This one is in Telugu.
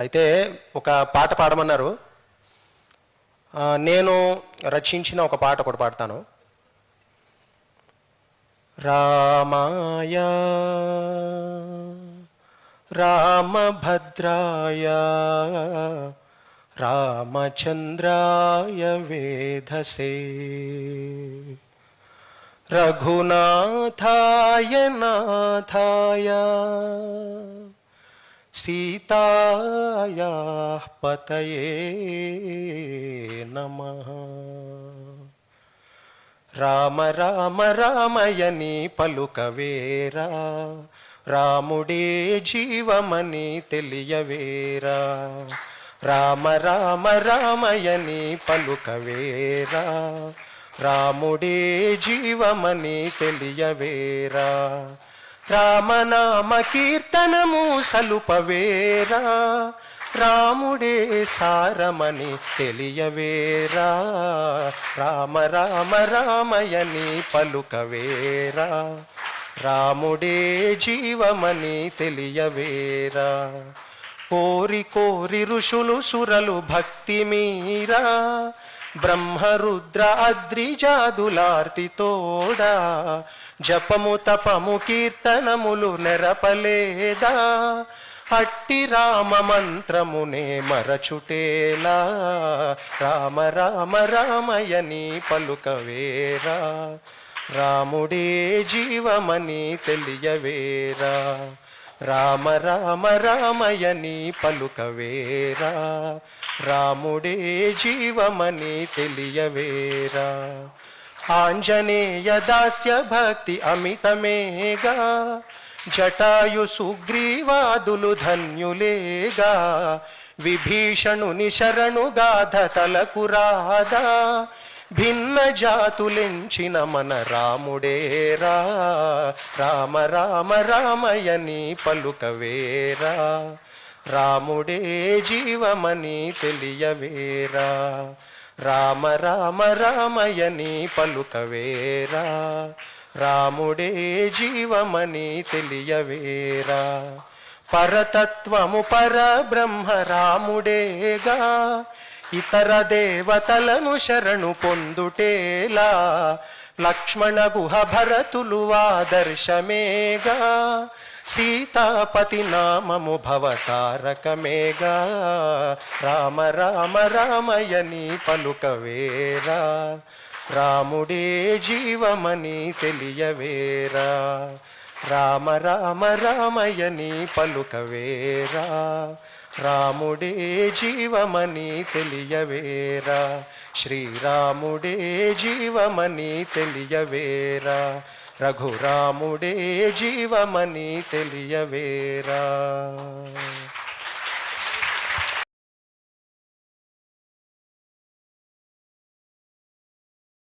అయితే ఒక పాట పాడమన్నారు. నేను రచించిన ఒక పాట ఒకటి పాడతాను. రామాయ రామభద్రాయ రామచంద్రాయ వేధసే. రఘునాథాయ నాథాయ సీతాయా పతయే నమ. రామ రామ రామయని పలుకవేరా రాముడే జీవమని తెలియవేరా రామ రామ రామయని పలుకవేరా రాముడే జీవమని తెలియవేరా రామనామ కీర్తనము సలుపవేరా. రాముడే సారమని తెలియవేరా. రామ రామ రామయని పలుకవేరా. రాముడే జీవమని తెలియవేరా. కోరి కోరి ఋషులు సురలు భక్తి మీరా. బ్రహ్మరుద్ర అద్రి జాదులార్తి తోడా జపము తపము కీర్తనములు నెరపలేదా? అట్టి రామ మంత్రమునే మరచుటేలా? రామ రామ రామయని పలుకవేరా రాముడే జీవమని తెలియవేరా? రామ రామ రామయని పలుకవేరా రాముడే జీవమని తెలియవేరా. ఆంజనేయ దాస్య భక్తి అమితమేగా. జటాయు సుగ్రీవాదులు ధన్యులేగా. విభీషణుని శరణుగాధ తలకు రాదా. భిన్న జాతులెంచిన మన రాముడేరా. రామ రామ రామయని పలుకవేరా రాముడే జీవమని తెలియవేరా. రామ రామ రామయని పలుకవేరా రాముడే జీవమని తెలియవేరా. పరతత్వము పరబ్రహ్మ రాముడేగా. ఇతర దేవతలను శరణు పొందుటేలా లక్ష్మణ గుహ భరతులు ఆదర్శమేగా. సీతాపతి నామము భవతారకమేగా. రామ రామ రామయని పలుకవేరా రాముడే జీవమని తెలియవేరా. రామ రామ రామయని పలుకవేరా రాముడే జీవమని తెలియవేరా. శ్రీరాముడే జీవమని తెలియవేరా. రఘురాముడే జీవమని తెలియవేరా.